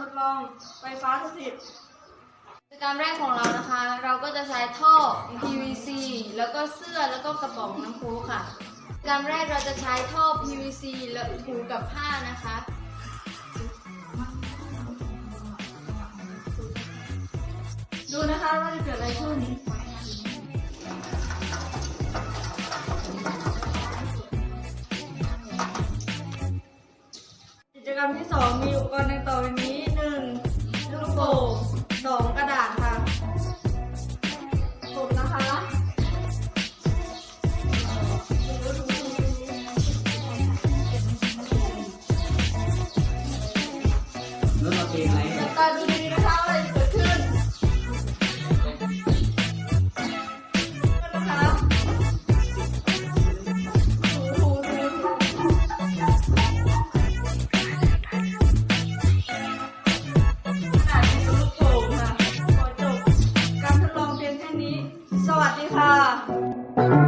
ทดลองไฟฟ้าสถิตกิจกรรมแรกของเรานะคะ เราก็จะใช้ท่อ PVC แล้วก็เสื้อแล้วก็กระป๋องน้ำพุค่ะกิจกรรมแรกเราจะใช้ท่อ PVC และผูกับผ้านะคะดูนะคะว่าจะเกิดอะไรขึ้น กรรมที่สองมีอุปกรณ์ดังต่อไปนี้หนึ่งลูกโป่งสองกระดาษค่ะผมนะคะแล้วเราตรียมอะไร แあ。